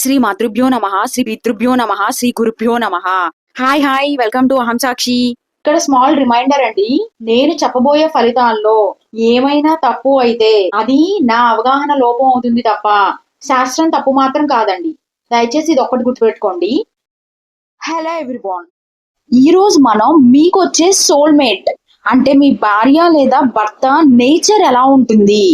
శ్రీ మాతృభ్యో నమ శ్రీ పితృభ్యో నమ శ్రీ గురుభ్యో నమ. హాయ్ హాయ్ వెల్కమ్ టు అహం సాక్షి ఇక్కడ స్మాల్ రిమైండర్ అండి నేను చెప్పబోయే ఫలితాల్లో ఏమైనా తప్పు అయితే అది నా అవగాహన లోపం అవుతుంది తప్ప శాస్త్రం తప్పు మాత్రం కాదండి. దయచేసి ఇది ఒక్కటి గుర్తుపెట్టుకోండి. హలో ఎవ్రీవాన్ ఈ రోజు మనం మీకు వచ్చే సోల్మేట్ అంటే మీ భార్య లేదా భర్త నేచర్ ఎలా ఉంటుంది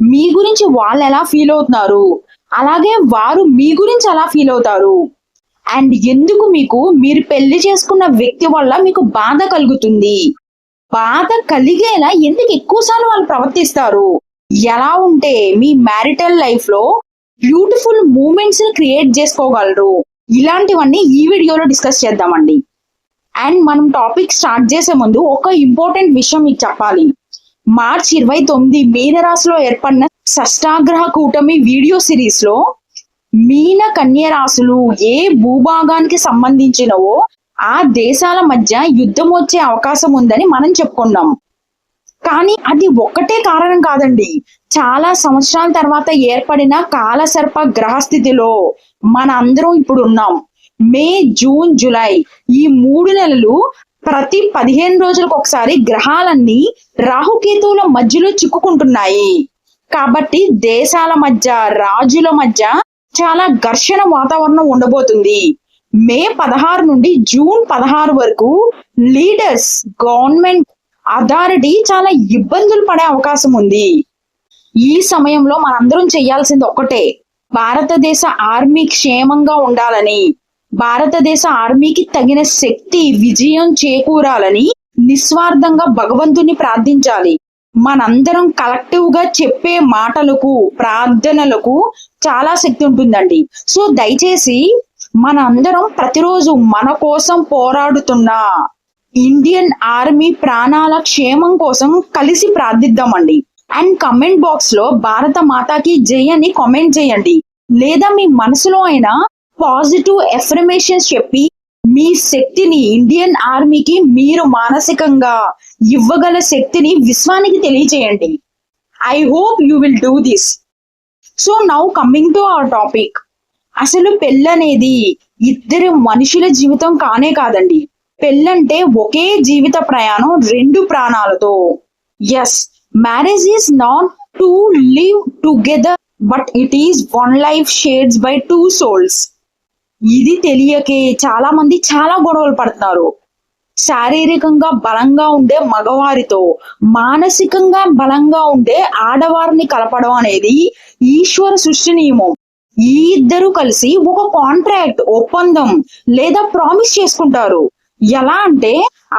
మీ గురించి వాళ్ళు ఎలా ఫీల్ అవుతున్నారు అలాగే వారు మీ గురించి అలా ఫీల్ అవుతారు. అండ్ ఎందుకు మీకు మీరు పెళ్ళి చేసుకున్న వ్యక్తి వల్ల మీకు బాధ కలుగుతుంది? బాధ కలిగేలా ఎందుకు ఎక్కువసార్లు వాళ్ళు ప్రవర్తిస్తారు? ఎలా ఉంటే మీ మ్యారిటల్ లైఫ్లో బ్యూటిఫుల్ మూమెంట్స్ని క్రియేట్ చేసుకోగలరు? ఇలాంటివన్నీ ఈ వీడియోలో డిస్కస్ చేద్దామండి. అండ్ మనం టాపిక్ స్టార్ట్ చేసే ముందు ఒక ఇంపార్టెంట్ విషయం మీకు చెప్పాలి. మార్చ్ ఇరవై తొమ్మిది మీనరాశిలో ఏర్పడిన షష్టాగ్రహ కూటమి వీడియో సిరీస్లో మీన కన్య రాశులు ఏ భూభాగానికి సంబంధించినవో ఆ దేశాల మధ్య యుద్ధం వచ్చే అవకాశం ఉందని మనం చెప్పుకున్నాం. కానీ అది ఒక్కటే కారణం కాదండి. చాలా సంవత్సరాల తర్వాత ఏర్పడిన కాలసర్ప గ్రహస్థితిలో మన అందరం ఇప్పుడు ఉన్నాం. మే జూన్ జూలై ఈ మూడు నెలలు ప్రతి పదిహేను రోజులకు ఒకసారి గ్రహాలన్నీ రాహుకేతువుల మధ్యలో చిక్కుకుంటున్నాయి. కాబట్టి దేశాల మధ్య రాజుల మధ్య చాలా ఘర్షణ వాతావరణం ఉండబోతుంది. మే పదహారు నుండి జూన్ పదహారు వరకు లీడర్స్ గవర్నమెంట్ అథారిటీ చాలా ఇబ్బందులు పడే అవకాశం ఉంది. ఈ సమయంలో మనందరం చేయాల్సింది ఒక్కటే భారతదేశ ఆర్మీ క్షేమంగా ఉండాలని భారతదేశ ఆర్మీకి తగిన శక్తి విజయం చేకూరాలని నిస్వార్థంగా భగవంతుని ప్రార్థించాలి. మనందరం కలెక్టివ్గా చెప్పే మాటలకు ప్రార్థనలకు చాలా శక్తి ఉంటుందండి. సో దయచేసి మనందరం ప్రతిరోజు మన కోసం పోరాడుతున్న ఇండియన్ ఆర్మీ ప్రాణాల క్షేమం కోసం కలిసి ప్రార్థిద్దామండి. అండ్ కమెంట్ బాక్స్లో భారత మాతాకి జై అని కామెంట్ చేయండి. లేదా మీ మనసులో అయినా పాజిటివ్ ఎఫర్మేషన్స్ చెప్పి మీ శక్తిని ఇండియన్ ఆర్మీకి మీరు మానసికంగా ఇవ్వగల శక్తిని విశ్వానికి తెలియజేయండి I hope you will do this so now coming to our topic అసలు పెళ్ళనేది ఇద్దరు మనుషుల జీవితం కానే కాదండి. పెళ్ళంటే ఒకే జీవిత ప్రయాణం రెండు ప్రాణాలతో. Yes marriage is not to live together but it is one life shades by two souls ఇది తెలియకే చాలా మంది చాలా గొడవలు పడుతున్నారు. శారీరకంగా బలంగా ఉండే మగవారితో మానసికంగా బలంగా ఉండే ఆడవారిని కలపడం అనేది ఈశ్వర సృష్టి నియమం. ఈ ఇద్దరు కలిసి ఒక కాంట్రాక్ట్ ఒప్పందం లేదా ప్రామిస్ చేసుకుంటారు. ఎలా అంటే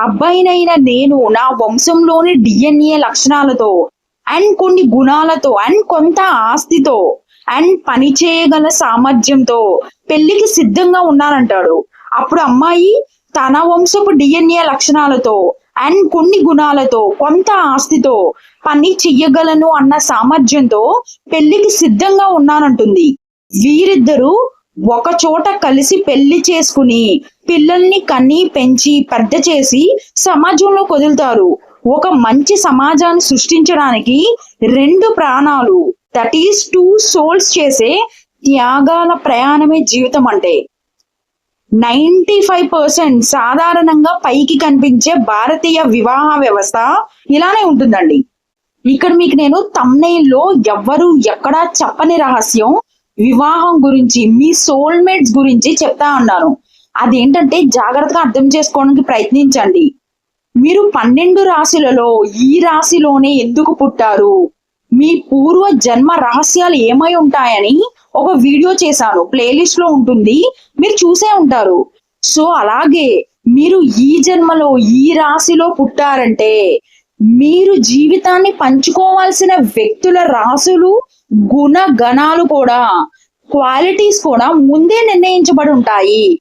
అబ్బాయినైన నేను నా వంశంలోని డిఎన్ఏ లక్షణాలతో అండ్ కొన్ని గుణాలతో అండ్ కొంత ఆస్తితో అండ్ పని చేయగల సామర్థ్యంతో పెళ్ళికి సిద్ధంగా ఉన్నానంటాడు. అప్పుడు అమ్మాయి తన వంశపు డిఎన్ఏ లక్షణాలతో అండ్ కొన్ని గుణాలతో కొంత ఆస్తితో పని చెయ్యగలను అన్న సామర్థ్యంతో పెళ్ళికి సిద్ధంగా ఉన్నానంటుంది. వీరిద్దరూ ఒక చోట కలిసి పెళ్ళి చేసుకుని పిల్లల్ని కన్ని పెంచి పెద్ద చేసి సమాజంలో కుదులుతారు ఒక మంచి సమాజాన్ని సృష్టించడానికి రెండు ప్రాణాలు దట్ ఈస్ టూ సోల్స్ చేసే త్యాగాల ప్రయాణమే జీవితం అంటే. నైంటీ ఫైవ్ పర్సెంట్ సాధారణంగా పైకి కనిపించే భారతీయ వివాహ వ్యవస్థ ఇలానే ఉంటుందండి. ఇక్కడ మీకు నేను తమ్నైల్లో ఎవ్వరు ఎక్కడా చెప్పని రహస్యం వివాహం గురించి మీ సోల్మేట్స్ గురించి చెప్తా ఉన్నాను. అదేంటంటే జాగ్రత్తగా అర్థం చేసుకోవడానికి ప్రయత్నించండి. మీరు పన్నెండు రాశులలో ఈ రాశిలోనే ఎందుకు పుట్టారు? మీ పూర్వ జన్మ రహస్యాలు ఏమై ఉంటాయని ఒక వీడియో చేశాను. ప్లేలిస్ట్లో ఉంటుంది. మీరు చూసే ఉంటారు. సో అలాగే మీరు ఈ జన్మలో ఈ రాశిలో పుట్టారంటే మీరు జీవితాన్ని పంచుకోవాల్సిన వ్యక్తుల రాసులు గుణగణాలు కూడా క్వాలిటీస్ కూడా ముందే నిర్ణయించబడి ఉంటాయి.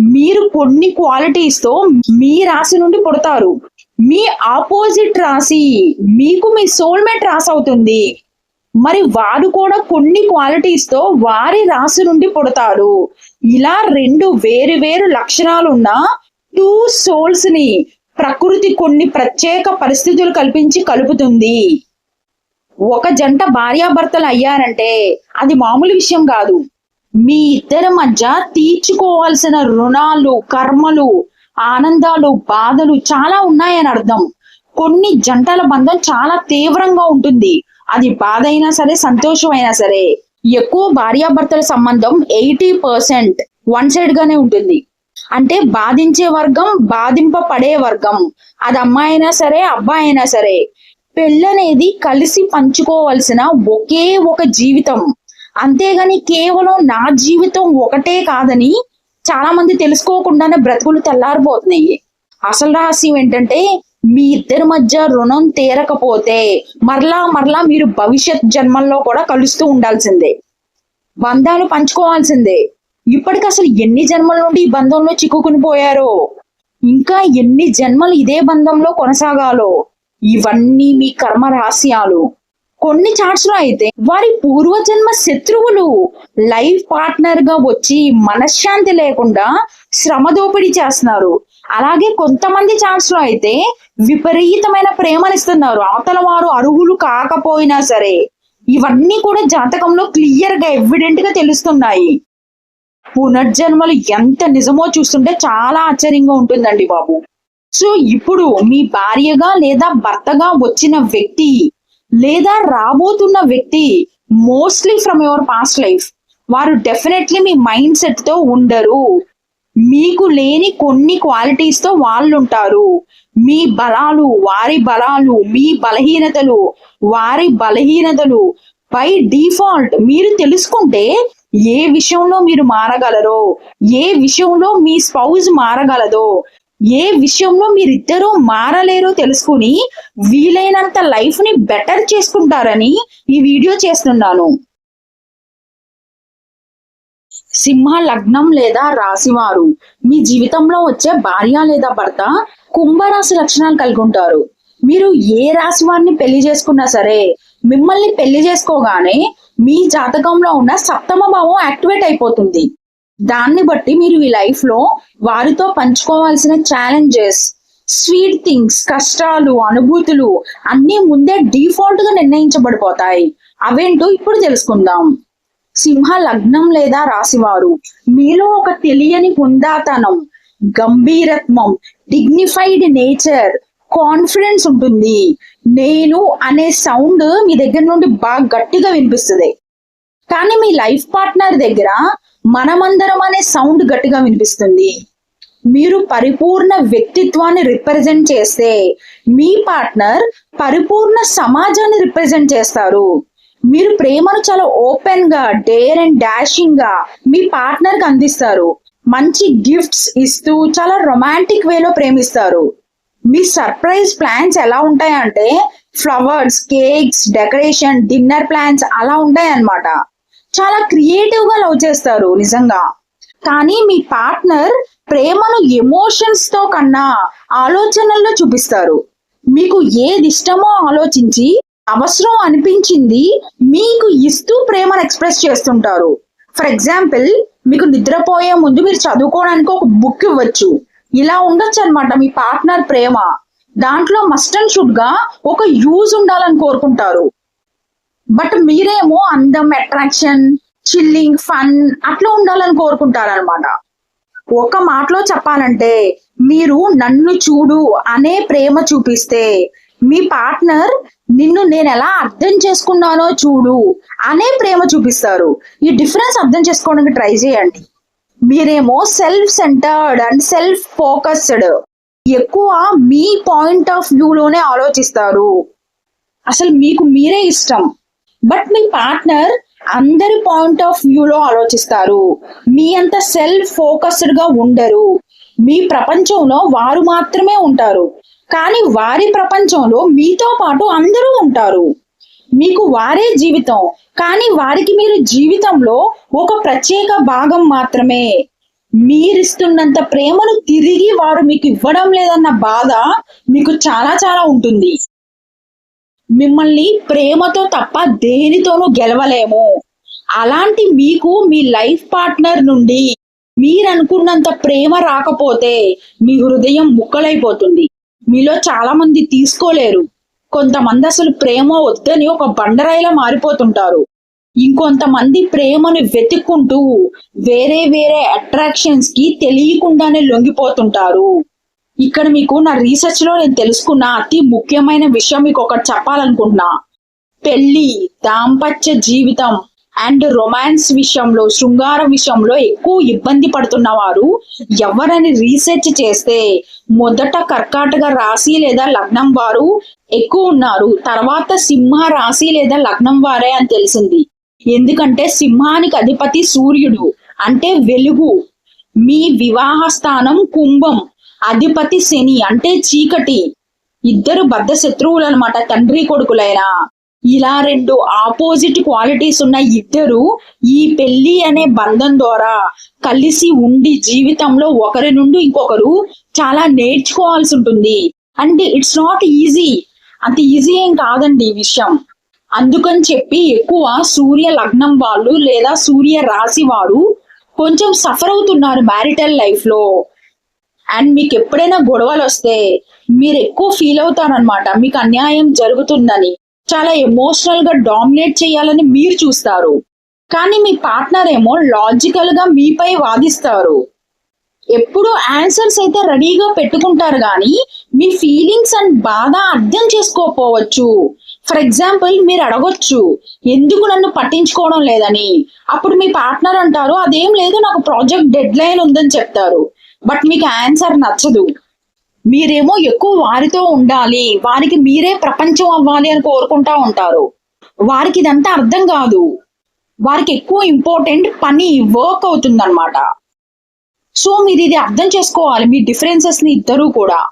మీరు కొన్ని క్వాలిటీస్తో మీ రాశి నుండి పుడతారు. మీ ఆపోజిట్ రాశి మీకు మీ సోల్మేట్ రాసి అవుతుంది. మరి వారు కూడా కొన్ని క్వాలిటీస్తో వారి రాశి నుండి పుడతారు. ఇలా రెండు వేరు వేరు లక్షణాలున్న టూ సోల్స్ని ప్రకృతి కొన్ని ప్రత్యేక పరిస్థితులు కల్పించి కలుపుతుంది. ఒక జంట భార్యాభర్తలు అయ్యారంటే అది మామూలు విషయం కాదు. మీ ఇద్దరి మధ్య తీర్చుకోవాల్సిన రుణాలు కర్మలు ఆనందాలు బాధలు చాలా ఉన్నాయని అర్థం. కొన్ని జంటల బంధం చాలా తీవ్రంగా ఉంటుంది. అది బాధ అయినా సరే సంతోషం అయినా సరే. ఎక్కువ భార్యాభర్తల సంబంధం ఎయిటీ పర్సెంట్ వన్ సైడ్ గానే ఉంటుంది. అంటే బాధించే వర్గం బాధింపబడే వర్గం. అది అమ్మాయి అయినా సరే అబ్బాయి అయినా సరే. పెళ్ళనేది కలిసి పంచుకోవాల్సిన ఒకే ఒక జీవితం. అంతేగాని కేవలం నా జీవితం ఒకటే కాదని చాలా మంది తెలుసుకోకుండానే బ్రతుకులు తెల్లారిపోతున్నాయి. అసలు రహస్యం ఏంటంటే మీ ఇద్దరి మధ్య రుణం తీరకపోతే మరలా మరలా మీరు భవిష్యత్ జన్మల్లో కూడా కలుస్తూ ఉండాల్సిందే. బంధాలు పంచుకోవాల్సిందే. ఇప్పటికి అసలు ఎన్ని జన్మల నుండి ఈ బంధంలో చిక్కుకుని పోయారో? ఇంకా ఎన్ని జన్మలు ఇదే బంధంలో కొనసాగాలో? ఇవన్నీ మీ కర్మ రహస్యాలు. కొన్ని చాట్స్లో అయితే వారి పూర్వజన్మ శత్రువులు లైఫ్ పార్ట్నర్గా వచ్చి మనశ్శాంతి లేకుండా శ్రమ దోపిడీ చేస్తున్నారు. అలాగే కొంతమంది చాట్స్లో అయితే విపరీతమైన ప్రేమనిస్తున్నారు అవతల వారు అర్హులు కాకపోయినా సరే ఇవన్నీ కూడా జాతకంలో క్లియర్గా ఎవిడెంట్గా తెలుస్తున్నాయి. పునర్జన్మలు ఎంత నిజమో చూస్తుంటే చాలా ఆశ్చర్యంగా ఉంటుందండి బాబు. సో ఇప్పుడు మీ భార్యగా లేదా భర్తగా వచ్చిన వ్యక్తి లేదా రాబోతున్న వ్యక్తి mostly from your past life వారు డెఫినెట్లీ మీ మైండ్ సెట్తో ఉండరు. మీకు లేని కొన్ని క్వాలిటీస్తో వాళ్ళు ఉంటారు మీ బలాలు వారి బలాలు మీ బలహీనతలు వారి బలహీనతలు బై డిఫాల్ట్ మీరు తెలుసుకుంటే ఏ విషయంలో మీరు మారగలరో ఏ విషయంలో మీ స్పౌజ్ మారగలదో ఏ విషయంలో మీరిద్దరూ మారలేరో తెలుసుకుని వీలైనంత లైఫ్ని బెటర్ చేసుకుంటారని ఈ వీడియో చేస్తున్నాను. సింహ లగ్నం లేదా రాశివారు మీ జీవితంలో వచ్చే భార్య లేదా భర్త కుంభరాశి లక్షణాలు కలిగి ఉంటారు. మీరు ఏ రాశి వారిని పెళ్ళి చేసుకున్నా సరే మిమ్మల్ని పెళ్ళి చేసుకోగానే మీ జాతకంలో ఉన్న సప్తమ భావం యాక్టివేట్ అయిపోతుంది. దాన్ని బట్టి మీరు ఈ లైఫ్లో వారితో పంచుకోవాల్సిన ఛాలెంజెస్ స్వీట్ థింగ్స్ కష్టాలు అనుభూతులు అన్ని ముందే డిఫాల్ట్గా నిర్ణయించబడిపోతాయి. అవేంటో ఇప్పుడు తెలుసుకుందాం. సింహ లగ్నం లేదా రాశివారు మీలో ఒక తెలియని హుందాతనం గంభీరత్వం డిగ్నిఫైడ్ నేచర్ కాన్ఫిడెన్స్ ఉంటుంది. నేను అనే సౌండ్ మీ దగ్గర నుండి బాగా గట్టిగా వినిపిస్తుంది. కానీ మీ లైఫ్ పార్ట్నర్ దగ్గర మనమందరం అనే సౌండ్ గట్టిగా వినిపిస్తుంది. మీరు పరిపూర్ణ వ్యక్తిత్వాన్ని రిప్రజెంట్ చేస్తే మీ పార్ట్నర్ పరిపూర్ణ సమాజాన్ని రిప్రజెంట్ చేస్తారు. మీరు ప్రేమను చాలా ఓపెన్గా డేర్ అండ్ డాషింగ్గా మీ పార్ట్నర్కి అందిస్తారు. మంచి గిఫ్ట్స్ ఇస్తూ చాలా రొమాంటిక్ వేలో ప్రేమిస్తారు. మీ సర్ప్రైజ్ ప్లాన్స్ ఎలా ఉంటాయంటే flowers cakes decoration dinner plans అలా ఉంటాయి అన్నమాట చాలా క్రియేటివ్గా లవ్ చేస్తారు నిజంగా. కానీ మీ పార్ట్నర్ ప్రేమను ఎమోషన్స్తో కన్నా ఆలోచనల్లో చూపిస్తారు. మీకు ఏది ఇష్టమో ఆలోచించి అవసరం అనిపించింది మీకు ఇస్తూ ప్రేమను ఎక్స్ప్రెస్ చేస్తుంటారు. ఫర్ ఎగ్జాంపుల్ మీకు నిద్రపోయే ముందు మీరు చదువుకోవడానికి ఒక బుక్ ఇవ్వచ్చు. ఇలా ఉండొచ్చు అనమాట మీ పార్ట్నర్ ప్రేమ. దాంట్లో మస్ట్ అండ్ షుడ్గా ఒక యూజ్ ఉండాలని కోరుకుంటారు. బట్ మీరేమో అందం అట్రాక్షన్ చిల్లింగ్ ఫన్ అట్లా ఉండాలని కోరుకుంటారనమాట ఒక మాటలో చెప్పాలంటే మీరు నన్ను చూడు అనే ప్రేమ చూపిస్తే మీ పార్ట్నర్ నిన్ను నేను ఎలా అర్థం చేసుకున్నానో చూడు అనే ప్రేమ చూపిస్తారు. ఈ డిఫరెన్స్ అర్థం చేసుకోవడానికి ట్రై చేయండి. మీరేమో self centred and self focused ఎక్కువ మీ పాయింట్ ఆఫ్ వ్యూలోనే ఆలోచిస్తారు. అసలు మీకు మీరే ఇష్టం. బట్ మీ పార్ట్నర్ అందరి పాయింట్ ఆఫ్ వ్యూలో ఆలోచిస్తారు. మీ అంత సెల్ఫ్ ఫోకస్డ్గా ఉండరు. మీ ప్రపంచంలో వారు మాత్రమే ఉంటారు. కానీ వారి ప్రపంచంలో మీతో పాటు అందరూ ఉంటారు. మీకు వారే జీవితం. కానీ వారికి మీరు జీవితంలో ఒక ప్రత్యేక భాగం మాత్రమే. మీరిస్తున్నంత ప్రేమను తిరిగి వారు మీకు ఇవ్వడం లేదన్న బాధ మీకు చాలా చాలా ఉంటుంది. మిమ్మల్ని ప్రేమతో తప్ప దేనితోనూ గెలవలేము. అలాంటి మీకు మీ లైఫ్ పార్ట్నర్ నుండి మీరు అనుకున్నంత ప్రేమ రాకపోతే మీ హృదయం ముక్కలైపోతుంది. మీలో చాలా మంది తీసుకోలేరు. కొంతమంది అసలు ప్రేమ వద్దని ఒక బండరాయిలా మారిపోతుంటారు. ఇంకొంతమంది ప్రేమను వెతుక్కుంటూ వేరే వేరే అట్రాక్షన్స్కి తెలియకుండానే లొంగిపోతుంటారు. ఇక్కడ మీకు నా రీసెర్చ్లో నేను తెలుసుకున్న అతి ముఖ్యమైన విషయం మీకు ఒకటి చెప్పాలనుకుంటున్నా. పెళ్ళి దాంపత్య జీవితం అండ్ రొమాన్స్ విషయంలో శృంగార విషయంలో ఎక్కువ ఇబ్బంది పడుతున్న వారు ఎవరని రీసెర్చ్ చేస్తే మొదట కర్కాటక రాశి లేదా లగ్నం వారు ఎక్కువ ఉన్నారు. తర్వాత సింహ రాశి లేదా లగ్నం వారే అని తెలిసింది. ఎందుకంటే సింహానికి అధిపతి సూర్యుడు అంటే వెలుగు. మీ వివాహ స్థానం కుంభం. అధిపతి శని అంటే చీకటి. ఇద్దరు బద్ధ శత్రువులు అనమాట తండ్రి కొడుకులైనా. ఇలా రెండు ఆపోజిట్ క్వాలిటీస్ ఉన్న ఇద్దరు ఈ పెళ్ళి అనే బంధం ద్వారా కలిసి ఉండి జీవితంలో ఒకరి నుండి ఇంకొకరు చాలా నేర్చుకోవాల్సి ఉంటుంది. అంటే ఇట్స్ నాట్ ఈజీ. అంత ఈజీ ఏం కాదండి ఈ విషయం. అందుకని చెప్పి ఎక్కువ సూర్య లగ్నం వాళ్ళు లేదా సూర్య రాశి వారు కొంచెం సఫర్ అవుతున్నారు మ్యారిటల్ లైఫ్లో అండ్ మీకు ఎప్పుడైనా గొడవలు వస్తే మీరు ఎక్కువ ఫీల్ అవుతారనమాట మీకు అన్యాయం జరుగుతుందని. చాలా ఎమోషనల్గా డామినేట్ చేయాలని మీరు చూస్తారు. కానీ మీ పార్ట్నర్ ఏమో లాజికల్గా మీపై వాదిస్తారు. ఎప్పుడు ఆన్సర్స్ అయితే రెడీగా పెట్టుకుంటారు కానీ మీ ఫీలింగ్స్ అండ్ బాధ అర్థం చేసుకోకపోవచ్చు. ఫర్ ఎగ్జాంపుల్ మీరు అడగొచ్చు ఎందుకు నన్ను పట్టించుకోవడం లేదని? అప్పుడు మీ పార్ట్నర్ అంటారు అదేం లేదు నాకు ప్రాజెక్ట్ డెడ్ లైన్ ఉందని చెప్తారు. బట్ మీకు ఆన్సర్ నచ్చదు. మీరేమో ఎక్కువ వారితో ఉండాలి. వారికి మీరే ప్రపంచం అవ్వాలి అని కోరుకుంటా ఉంటారు. వారికి ఇదంతా అర్థం కాదు. వారికి ఎక్కువ ఇంపార్టెంట్ పని వర్క్ అవుతుందన్నమాట. సో మీరు ఇది అర్థం చేసుకోవాలి. మీ డిఫరెన్సెస్ని ఇద్దరు కూడా.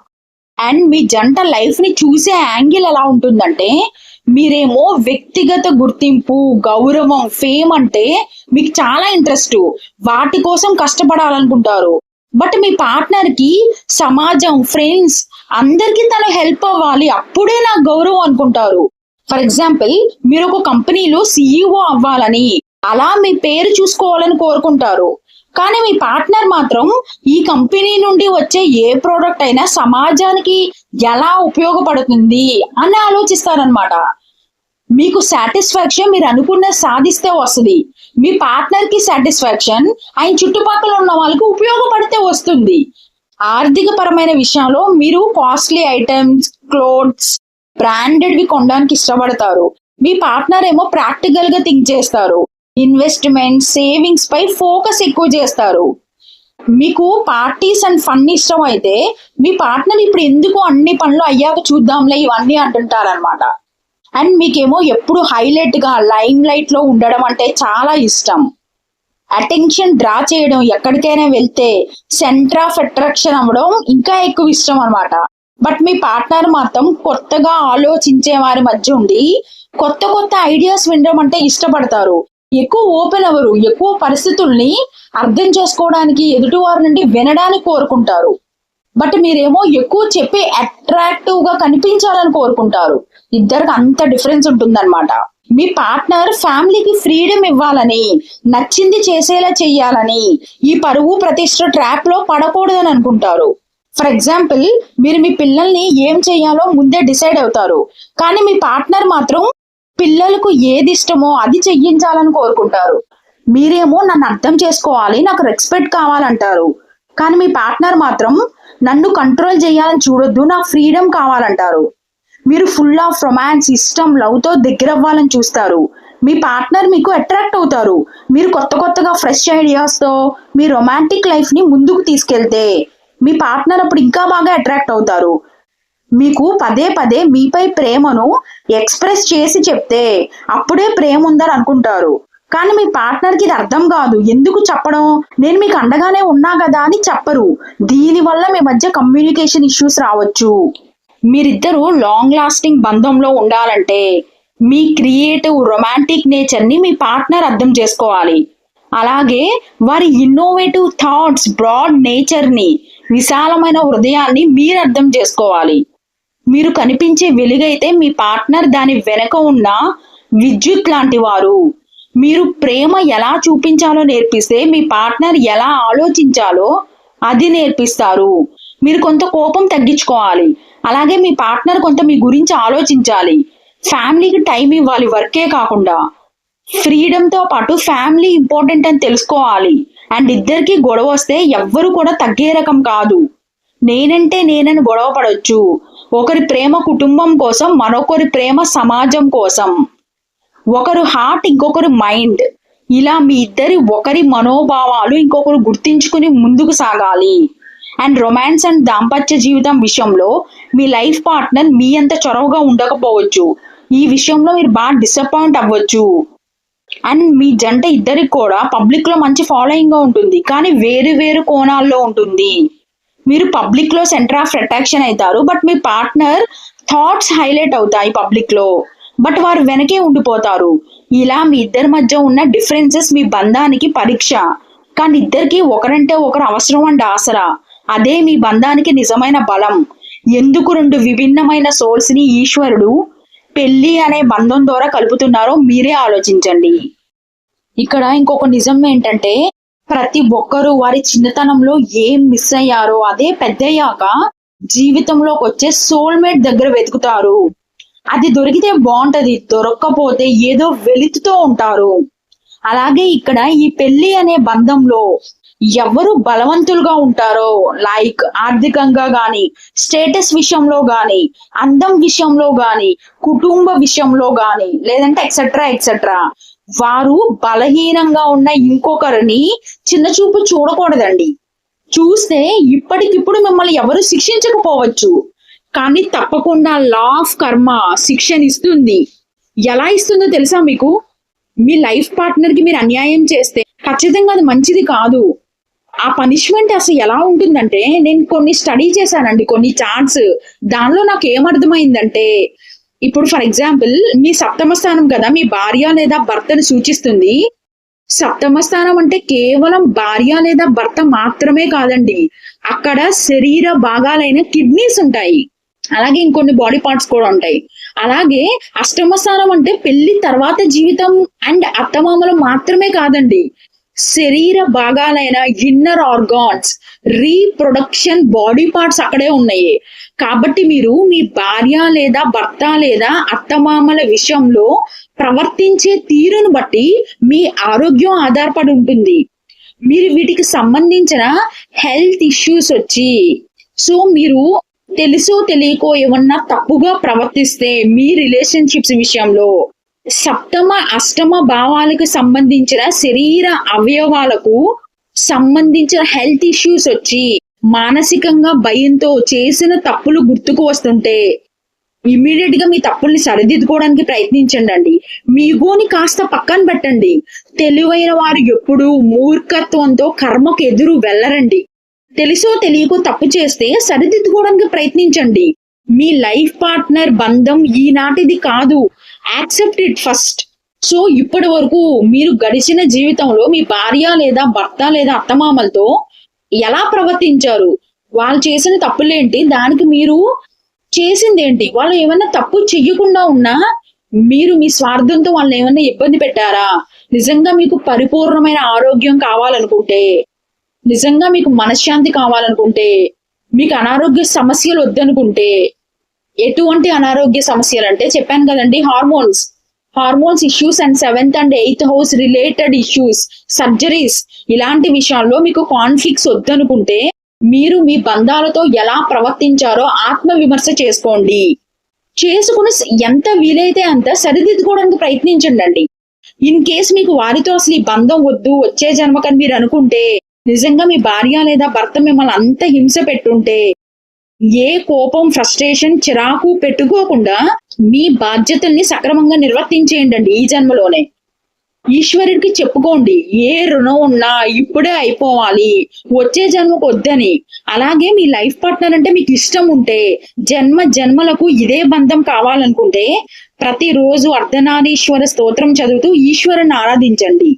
అండ్ మీ జంట లైఫ్ని చూసే యాంగిల్ ఎలా ఉంటుందంటే మీరేమో వ్యక్తిగత గుర్తింపు గౌరవం ఫేమ్ అంటే మీకు చాలా ఇంట్రెస్ట్ వాటి కోసం కష్టపడాలనుకుంటారు. బట్ మీ పార్ట్నర్కి సమాజం ఫ్రెండ్స్ అందరికీ తను హెల్ప్ అవ్వాలి. అప్పుడే నాకు గౌరవం అనుకుంటారు. ఫర్ ఎగ్జాంపుల్ మీరు ఒక కంపెనీలో సిఇఓ అవ్వాలని అలా మీ పేరు చూసుకోవాలని కోరుకుంటారు. కానీ మీ పార్ట్నర్ మాత్రం ఈ కంపెనీ నుండి వచ్చే ఏ ప్రోడక్ట్ అయినా సమాజానికి ఎలా ఉపయోగపడుతుంది అని ఆలోచిస్తారనమాట మీకు సాటిస్ఫాక్షన్ మీరు అనుకున్న సాధిస్తే వస్తుంది. మీ పార్ట్నర్కి సాటిస్ఫాక్షన్ ఆయన చుట్టుపక్కల ఉన్న వాళ్ళకి ఉపయోగపడితే వస్తుంది. ఆర్థిక పరమైన విషయంలో మీరు కాస్ట్లీ ఐటమ్స్ క్లోత్స్ బ్రాండెడ్వి కొనడానికి ఇష్టపడతారు. మీ పార్ట్నర్ ఏమో ప్రాక్టికల్గా థింక్ చేస్తారు. ఇన్వెస్ట్మెంట్ సేవింగ్స్ పై ఫోకస్ ఎక్కువ చేస్తారు. మీకు పార్టీస్ అండ్ ఫన్ ఇష్టం అయితే మీ పార్ట్నర్ ఇప్పుడు ఎందుకు అన్ని పనులు అయ్యాక చూద్దాంలే ఇవన్నీ అంటుంటారనమాట అండ్ మీకేమో ఎప్పుడు హైలైట్గా లైమ్ లైట్లో ఉండడం అంటే చాలా ఇష్టం. అటెన్షన్ డ్రా చేయడం ఎక్కడికైనా వెళ్తే సెంటర్ ఆఫ్ అట్రాక్షన్ అవ్వడం ఇంకా ఎక్కువ ఇష్టం అన్నమాట. బట్ మీ పార్ట్నర్ మాత్రం కొత్తగా ఆలోచించే వారి మధ్య ఉండి కొత్త కొత్త ఐడియాస్ వినడం అంటే ఇష్టపడతారు. ఎక్కువ ఓపెన్ అవ్వరు ఎక్కువ పరిస్థితుల్ని అర్థం చేసుకోవడానికి ఎదుటివారి నుండి వినడానికి కోరుకుంటారు. బట్ మీరేమో ఎక్కువ చెప్పి అట్రాక్టివ్గా కనిపించాలని కోరుకుంటారు. ఇద్దరికి అంత డిఫరెన్స్ ఉంటుందన్నమాట. మీ పార్ట్నర్ ఫ్యామిలీకి ఫ్రీడమ్ ఇవ్వాలని నచ్చింది చేసేలా చెయ్యాలని ఈ పరువు ప్రతిష్ట ట్రాప్లో పడకూడదని అనుకుంటారు. ఫర్ ఎగ్జాంపుల్ మీరు మీ పిల్లల్ని ఏం చేయాలో ముందే డిసైడ్ అవుతారు. కానీ మీ పార్ట్నర్ మాత్రం పిల్లలకు ఏది ఇష్టమో అది చెయ్యించాలని కోరుకుంటారు. మీరేమో నన్ను అర్థం చేసుకోవాలి నాకు రెస్పెక్ట్ కావాలంటారు. కానీ మీ పార్ట్నర్ మాత్రం నన్ను కంట్రోల్ చేయాలని చూడొద్దు నాకు ఫ్రీడమ్ కావాలంటారు. మీరు ఫుల్ ఆఫ్ రొమాన్స్ ఇష్టం లవ్తో దగ్గర అవ్వాలని చూస్తారు. మీ పార్ట్నర్ మీకు అట్రాక్ట్ అవుతారు. మీరు కొత్త కొత్తగా ఫ్రెష్ ఐడియాస్తో మీ రొమాంటిక్ లైఫ్ని ముందుకు తీసుకెళ్తే మీ పార్ట్నర్ అప్పుడు ఇంకా బాగా అట్రాక్ట్ అవుతారు. మీకు పదే పదే మీపై ప్రేమను ఎక్స్ప్రెస్ చేసి చెప్తే అప్పుడే ప్రేమ ఉందని అనుకుంటారు. కానీ మీ పార్ట్నర్కి ఇది అర్థం కాదు. ఎందుకు చెప్పడం? నేను మీకు అండగానే ఉన్నా కదా అని చెప్పరు. దీనివల్ల మీ మధ్య కమ్యూనికేషన్ ఇష్యూస్ రావచ్చు. మీరిద్దరూ లాంగ్ లాస్టింగ్ బంధంలో ఉండాలంటే మీ క్రియేటివ్ రొమాంటిక్ నేచర్ని మీ పార్ట్నర్ అర్థం చేసుకోవాలి. అలాగే వారి ఇన్నోవేటివ్ థాట్స్ బ్రాడ్ నేచర్ని విశాలమైన హృదయాన్ని మీరు అర్థం చేసుకోవాలి. మీరు కనిపించే వెలుగైతే మీ పార్ట్నర్ దాని వెనక ఉన్న విద్యుత్ లాంటి వారు. మీరు ప్రేమ ఎలా చూపించాలో నేర్పిస్తే మీ పార్ట్నర్ ఎలా ఆలోచించాలో అది నేర్పిస్తారు. మీరు కొంత కోపం తగ్గించుకోవాలి. అలాగే మీ పార్ట్నర్ కొంత మీ గురించి ఆలోచించాలి. ఫ్యామిలీకి టైం ఇవ్వాలి వర్కే కాకుండా. ఫ్రీడంతో పాటు ఫ్యామిలీ ఇంపార్టెంట్ అని తెలుసుకోవాలి. అండ్ ఇద్దరికి గొడవ వస్తే ఎవ్వరు కూడా తగ్గే రకం కాదు. నేనంటే నేనని గొడవ పడవచ్చు ఒకరి ప్రేమ కుటుంబం కోసం మరొకరి ప్రేమ సమాజం కోసం. ఒకరు హార్ట్ ఇంకొకరు మైండ్. ఇలా మీ ఇద్దరి ఒకరి మనోభావాలు ఇంకొకరు గుర్తించుకుని ముందుకు సాగాలి. అండ్ రొమాన్స్ అండ్ దాంపత్య జీవితం విషయంలో మీ లైఫ్ పార్ట్నర్ మీ అంత చొరవగా ఉండకపోవచ్చు. ఈ విషయంలో మీరు బాగా డిసప్పాయింట్ అవ్వచ్చు. అండ్ మీ జంట ఇద్దరికి కూడా పబ్లిక్లో మంచి ఫాలోయింగ్గా ఉంటుంది. కానీ వేరు వేరు కోణాల్లో ఉంటుంది. మీరు పబ్లిక్లో సెంటర్ ఆఫ్ అట్రాక్షన్ అవుతారు. బట్ మీ పార్ట్నర్ థాట్స్ హైలైట్ అవుతాయి పబ్లిక్లో. బట్ వారు వెనకే ఉండిపోతారు. ఇలా మీ ఇద్దరి మధ్య ఉన్న డిఫరెన్సెస్ మీ బంధానికి పరీక్ష. కానీ ఇద్దరికి ఒకరంటే ఒకరు అవసరం అండ్ ఆసరా. అదే మీ బంధానికి నిజమైన బలం. ఎందుకు రెండు విభిన్నమైన సోల్స్ని ఈశ్వరుడు పెళ్ళి అనే బంధం ద్వారా కలుపుతున్నారో మీరే ఆలోచించండి. ఇక్కడ ఇంకొక నిజం ఏంటంటే ప్రతి ఒక్కరూ వారి చిన్నతనంలో ఏం మిస్ అయ్యారో అదే పెద్దయ్యాక జీవితంలోకి వచ్చే సోల్మేట్ దగ్గర వెతుకుతారు. అది దొరికితే బాగుంటది దొరక్కపోతే ఏదో వెలితితో ఉంటారు. అలాగే ఇక్కడ ఈ పెళ్ళి అనే బంధంలో ఎవరు బలవంతులుగా ఉంటారో లైక్ ఆర్థికంగా గాని స్టేటస్ విషయంలో గాని అందం విషయంలో గాని కుటుంబ విషయంలో గాని లేదంటే ఎక్సెట్రా ఎక్సెట్రా వారు బలహీనంగా ఉన్న ఇంకొకరిని చిన్న చూపు చూడకూడదండి. చూస్తే ఇప్పటికిప్పుడు మిమ్మల్ని ఎవరు శిక్షించకపోవచ్చు. కానీ తప్పకుండా లా ఆఫ్ కర్మ శిక్షణ ఇస్తుంది. ఎలా ఇస్తుందో తెలుసా మీకు? మీ లైఫ్ పార్ట్నర్కి మీరు అన్యాయం చేస్తే ఖచ్చితంగా అది మంచిది కాదు. ఆ పనిష్మెంట్ అసలు ఎలా ఉంటుందంటే నేను కొన్ని స్టడీ చేశానండి కొన్ని చార్ట్స్ దానిలో నాకు ఏమర్థమైందంటే ఇప్పుడు ఫర్ ఎగ్జాంపుల్ మీ సప్తమ స్థానం కదా మీ భార్య లేదా భర్తను సూచిస్తుంది. సప్తమ స్థానం అంటే కేవలం భార్య లేదా భర్త మాత్రమే కాదండి. అక్కడ శరీర భాగాలైన కిడ్నీస్ ఉంటాయి. అలాగే ఇంకొన్ని బాడీ పార్ట్స్ కూడా ఉంటాయి. అలాగే అష్టమ స్థానం అంటే పెళ్ళి తర్వాత జీవితం అండ్ అత్తమామలు మాత్రమే కాదండి. శరీర భాగాలైన inner organs reproduction body parts అక్కడే ఉన్నాయి. కాబట్టి మీరు మీ భార్య లేదా భర్త లేదా అత్తమామల విషయంలో ప్రవర్తించే తీరును బట్టి మీ ఆరోగ్యం ఆధారపడి ఉంటుంది. మీరు వీటికి సంబంధించిన హెల్త్ ఇష్యూస్ వచ్చి సో మీరు తెలుసో తెలియకో ఏమన్నా తప్పుగా ప్రవర్తిస్తే మీ రిలేషన్షిప్స్ విషయంలో సప్తమ అష్టమ భావాలకు సంబంధించిన శరీర అవయవాలకు సంబంధించిన హెల్త్ ఇష్యూస్ వచ్చి మానసికంగా భయంతో చేసిన తప్పులు గుర్తుకు వస్తుంటే ఇమీడియట్గా మీ తప్పుల్ని సరిదిద్దుకోవడానికి ప్రయత్నించండి అండి. మీ గోని కాస్త పక్కన పెట్టండి. తెలివైన వారు ఎప్పుడు మూర్ఖత్వంతో కర్మకు ఎదురు వెళ్ళరండి. తెలుసో తెలియకో తప్పు చేస్తే సరిదిద్దుకోవడానికి ప్రయత్నించండి. మీ లైఫ్ పార్ట్నర్ బంధం ఈనాటిది కాదు. యాక్సెప్ట్ ఇట్ ఫస్ట్ సో ఇప్పటి వరకు మీరు గడిచిన జీవితంలో మీ భార్య లేదా భర్త లేదా అత్తమామలతో ఎలా ప్రవర్తించారు? వాళ్ళు చేసిన తప్పులేంటి? దానికి మీరు చేసిందేంటి? వాళ్ళు ఏమైనా తప్పు చెయ్యకుండా ఉన్నా మీరు మీ స్వార్థంతో వాళ్ళని ఏమైనా ఇబ్బంది పెట్టారా? నిజంగా మీకు పరిపూర్ణమైన ఆరోగ్యం కావాలనుకుంటే నిజంగా మీకు మనశ్శాంతి కావాలనుకుంటే మీకు అనారోగ్య సమస్యలు వద్దనుకుంటే ఎటువంటి అనారోగ్య సమస్యలు అంటే చెప్పాను కదండి hormones hormones issues and seventh and eighth house related issues surgeries ఇలాంటి విషయాల్లో మీకు కాన్ఫ్లిక్ట్స్ వద్దనుకుంటే మీరు మీ బంధాలతో ఎలా ప్రవర్తించారో ఆత్మ విమర్శ చేసుకోండి. చేసుకుని ఎంత వీలైతే అంత సరిదిద్దుకోవడానికి ప్రయత్నించండి అండి ఇన్ కేస్ మీకు వారితో అసలు ఈ బంధం వద్దు వచ్చే జన్మకని మీరు అనుకుంటే నిజంగా మీ భార్య లేదా భర్త మిమ్మల్ని అంత హింస పెట్టుంటే ఏ కోపం ఫ్రస్ట్రేషన్ చిరాకు పెట్టుకోకుండా మీ బాధ్యతల్ని సక్రమంగా నిర్వర్తించేయండి ఈ జన్మలోనే. ఈశ్వరుడికి చెప్పుకోండి ఏ రుణం ఉన్నా ఇప్పుడే అయిపోవాలి వచ్చే జన్మకు వద్దని. అలాగే మీ లైఫ్ పార్ట్నర్ అంటే మీకు ఇష్టం ఉంటే జన్మ జన్మలకు ఇదే బంధం కావాలనుకుంటే ప్రతిరోజు అర్ధనారీశ్వర స్తోత్రం చదువుతూ ఈశ్వరుని ఆరాధించండి.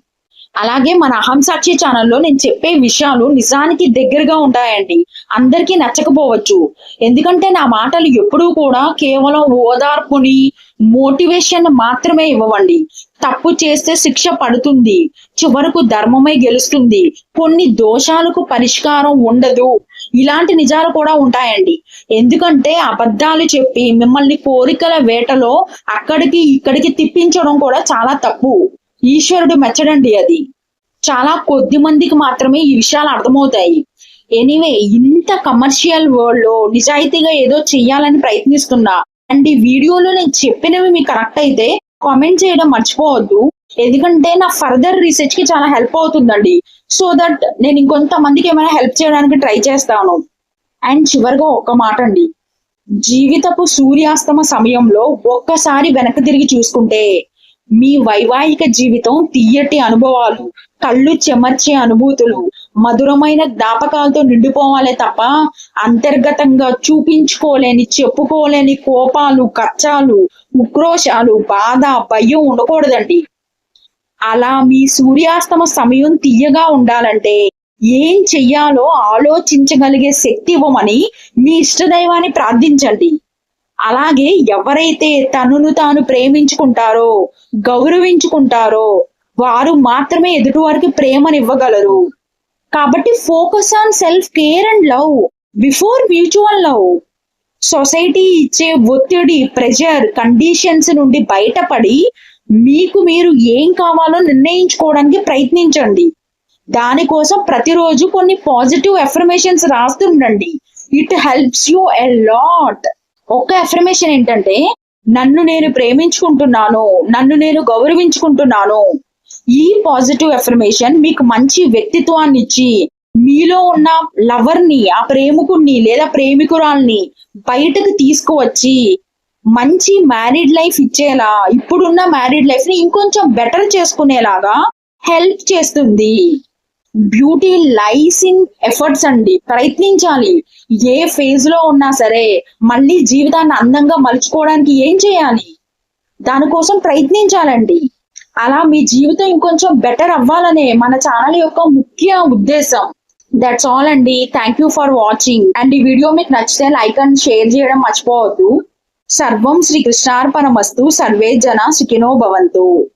అలాగే మన అహం సాక్షి ఛానల్లో నేను చెప్పే విషయాలు నిజానికి దగ్గరగా ఉంటాయండి. అందరికీ నచ్చకపోవచ్చు. ఎందుకంటే నా మాటలు ఎప్పుడూ కూడా కేవలం ఓదార్పుని మోటివేషన్ మాత్రమే ఇవ్వవండి. తప్పు చేస్తే శిక్ష పడుతుంది. చివరకు ధర్మమే గెలుస్తుంది. కొన్ని దోషాలకు పరిష్కారం ఉండదు. ఇలాంటి నిజాలు కూడా ఉంటాయండి. ఎందుకంటే అబద్ధాలు చెప్పి మిమ్మల్ని కోరికల వేటలో అక్కడికి ఇక్కడికి తిప్పించడం కూడా చాలా తప్పు. ఈశ్వరుడు మెచ్చడండి అది. చాలా కొద్ది మందికి మాత్రమే ఈ విషయాలు అర్థమవుతాయి. ఎనీవే ఇంత కమర్షియల్ వరల్డ్లో నిజాయితీగా ఏదో చెయ్యాలని ప్రయత్నిస్తున్నా. అండ్ ఈ వీడియోలో నేను చెప్పినవి మీకు కరెక్ట్ అయితే కామెంట్ చేయడం మర్చిపోవద్దు. ఎందుకంటే నా ఫర్దర్ రీసెర్చ్కి చాలా హెల్ప్ అవుతుందండి. సో దట్ నేను ఇంకొంతమందికి ఏమైనా హెల్ప్ చేయడానికి ట్రై చేస్తాను. అండ్ చివరిగా ఒక్క మాట అండి. జీవితపు సూర్యాస్తమ సమయంలో ఒక్కసారి వెనక్కి తిరిగి చూసుకుంటే మీ వైవాహిక జీవితం తీయటి అనుభవాలు కళ్ళు చెమర్చే అనుభూతులు మధురమైన జ్ఞాపకాలతో నిండిపోవాలే తప్ప అంతర్గతంగా చూపించుకోలేని చెప్పుకోలేని కోపాలు కచ్చాలు ఉక్రోషాలు బాధ భయం ఉండకూడదండి. అలా మీ సూర్యాస్తమ సమయం తీయగా ఉండాలంటే ఏం చెయ్యాలో ఆలోచించగలిగే శక్తి ఇవ్వమని మీ ఇష్టదైవాన్ని ప్రార్థించండి. అలాగే ఎవరైతే తనను తాను ప్రేమించుకుంటారో గౌరవించుకుంటారో వారు మాత్రమే ఎదుటి వారికి ప్రేమనివ్వగలరు. కాబట్టి focus on self care and love before mutual love. Society ఇచ్చే ఒత్తిడి ప్రెషర్ కండిషన్స్ నుండి బయటపడి మీకు మీరు ఏం కావాలో నిర్ణయించుకోవడానికి ప్రయత్నించండి. దానికోసం ప్రతిరోజు కొన్ని positive affirmations రాస్తుండండి. It helps you a lot. ఒక్క ఎఫర్మేషన్ ఏంటంటే నన్ను నేను ప్రేమించుకుంటున్నాను నన్ను నేను గౌరవించుకుంటున్నాను. ఈ పాజిటివ్ ఎఫర్మేషన్ మీకు మంచి వ్యక్తిత్వాన్ని ఇచ్చి మీలో ఉన్న లవర్ని ఆ ప్రేమికుణ్ణి లేదా ప్రేమికురాల్ని బయటకు తీసుకువచ్చి మంచి మ్యారీడ్ లైఫ్ ఇచ్చేలా ఇప్పుడున్న మ్యారీడ్ లైఫ్ని ఇంకొంచెం బెటర్ చేసుకునేలాగా హెల్ప్ చేస్తుంది. బ్యూటీ లైస్ ఇన్ ఎఫర్ట్స్ అండి. ప్రయత్నించాలి. ఏ ఫేజ్లో ఉన్నా సరే మళ్ళీ జీవితాన్ని అందంగా మలుచుకోవడానికి ఏం చేయాలి? దానికోసం ప్రయత్నించాలండి. అలా మీ జీవితం ఇంకొంచెం బెటర్ అవ్వాలనే మన ఛానల్ యొక్క ముఖ్య ఉద్దేశం. దట్స్ ఆల్ అండి. Thank you for watching and ఈ వీడియో మీకు నచ్చితే లైక్ అండ్ షేర్ చేయడం మర్చిపోవద్దు. సర్వం శ్రీ కృష్ణార్పణమస్తు. సర్వే జన సుఖినో భవంతు.